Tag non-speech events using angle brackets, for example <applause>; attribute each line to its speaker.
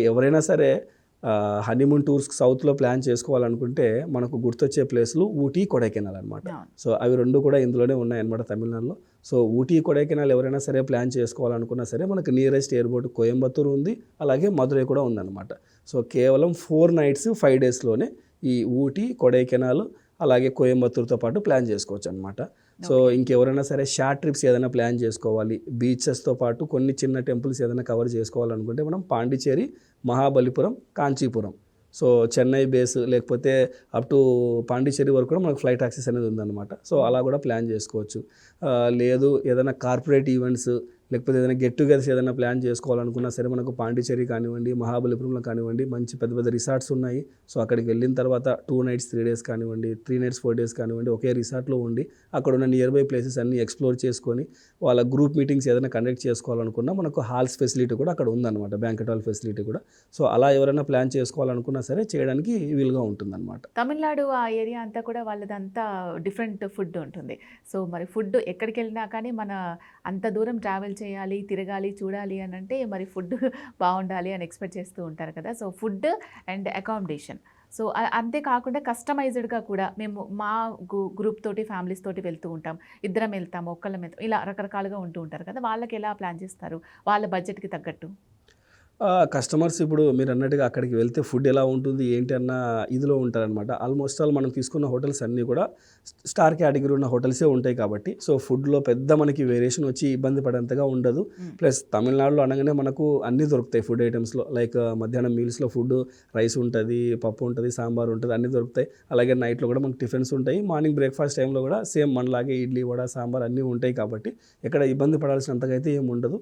Speaker 1: ఎవరైనా సరే honeymoon tours సౌత్లో ప్లాన్ చేసుకోవాలనుకుంటే మనకు గుర్తొచ్చే ప్లేస్లు ఊటీ కొడైకెనాల్ అనమాట. సో అవి రెండు కూడా ఇందులోనే ఉన్నాయన్నమాట తమిళనాడులో. సో ఊటీ కొడైకెనాల్ ఎవరైనా సరే ప్లాన్ చేసుకోవాలనుకున్నా సరే మనకు నియరెస్ట్ ఎయిర్పోర్ట్ కోయంబత్తూరు ఉంది అలాగే మధురై కూడా ఉందన్నమాట. సో కేవలం ఫోర్ నైట్స్ ఫైవ్ డేస్లోనే ఈ ఊటీ కొడైకెనాల్ అలాగే కోయంబత్తూరుతో పాటు ప్లాన్ చేసుకోవచ్చు అనమాట సో ఇంకెవరైనా సరే షార్ట్ ట్రిప్స్ ఏదైనా ప్లాన్ చేసుకోవాలి బీచెస్తో పాటు కొన్ని చిన్న టెంపుల్స్ ఏదైనా కవర్ చేసుకోవాలనుకుంటే మనం పాండిచేరి మహాబలిపురం కాంచీపురం. సో చెన్నై బేస్ లేకపోతే అప్ టు పాండిచేరి వరకు కూడా మనకు ఫ్లైట్ యాక్సెస్ అనేది ఉందన్నమాట. సో అలా కూడా ప్లాన్ చేసుకోవచ్చు. లేదు ఏదైనా కార్పొరేట్ ఈవెంట్స్ లేకపోతే ఏదైనా గెట్ టుగెదర్స్ ఏదైనా ప్లాన్ చేసుకోవాలనుకున్నా సరే మనకు పాండిచేరి కానివ్వండి మహాబలిపురంలో కానివ్వండి మంచి పెద్ద పెద్ద రిసార్ట్స్ ఉన్నాయి. సో అక్కడికి వెళ్ళిన తర్వాత టూ నైట్స్ త్రీ డేస్ కానివ్వండి త్రీ నైట్స్ ఫోర్ డేస్ కానివ్వండి ఒకే రిసార్ట్లో ఉండి అక్కడ ఉన్న నియర్ బై ప్లేసెస్ అన్ని ఎక్స్ప్లోర్ చేసుకొని వాళ్ళ గ్రూప్ మీటింగ్స్ ఏదైనా కండక్ట్ చేసుకోవాలనుకున్నా మనకు హాల్స్ ఫెసిలిటీ కూడా అక్కడ ఉందన్నమాట బ్యాంకెట్ హాల్ ఫెసిలిటీ కూడా. సో అలా ఎవరైనా ప్లాన్ చేసుకోవాలనుకున్నా సరే చేయడానికి వీలుగా ఉంటుందన్నమాట.
Speaker 2: తమిళనాడు ఆ ఏరియా అంతా కూడా వాళ్ళదంతా డిఫరెంట్ ఫుడ్ ఉంటుంది. సో మరి ఫుడ్ ఎక్కడికి వెళ్ళినా కానీ మన అంత దూరం ట్రావెల్ చేయాలి తిరగాలి చూడాలి అని అంటే మరి ఫుడ్ <laughs> బాగుండాలి అని ఎక్స్పెక్ట్ చేస్తూ ఉంటారు కదా. So food and accommodation. So అంతేకాకుండా కస్టమైజ్డ్గా కూడా మేము మా గ్రూప్ తోటి ఫ్యామిలీస్ తోటి వెళ్తూ ఉంటాం. ఇద్దరం వెళ్తాం ఒక్కళ్ళం వెళ్తాం ఇలా రకరకాలుగా ఉంటూ ఉంటారు కదా. వాళ్ళకి ఎలా ప్లాన్ చేస్తారు? వాళ్ళ బడ్జెట్కి తగ్గట్టు.
Speaker 1: కస్టమర్స్ ఇప్పుడు మీరు అన్నట్టుగా అక్కడికి వెళ్తే ఫుడ్ ఎలా ఉంటుంది ఏంటి అన్న ఇదిలో ఉంటారనమాట ఆల్మోస్ట్ ఆల్ మనం తీసుకున్న హోటల్స్ అన్నీ కూడా స్టార్ కేటగిరీ ఉన్న హోటల్సే ఉంటాయి కాబట్టి సో ఫుడ్లో పెద్ద మనకి వేరియేషన్ వచ్చి ఇబ్బంది పడేంతగా ఉండదు. ప్లస్ తమిళనాడులో అనగానే మనకు అన్నీ దొరుకుతాయి ఫుడ్ ఐటమ్స్లో లైక్ మధ్యాహ్నం మీల్స్లో ఫుడ్ రైస్ ఉంటుంది పప్పు ఉంటుంది సాంబార్ ఉంటుంది అన్నీ దొరుకుతాయి. అలాగే నైట్లో కూడా మనకు టిఫిన్స్ ఉంటాయి. మార్నింగ్ బ్రేక్ఫాస్ట్ టైంలో కూడా సేమ్ మనలాగే ఇడ్లీ వడ సాంబార్ అన్నీ ఉంటాయి కాబట్టి ఎక్కడ ఇబ్బంది పడాల్సినంతగా అయితే ఏమి ఉండదు.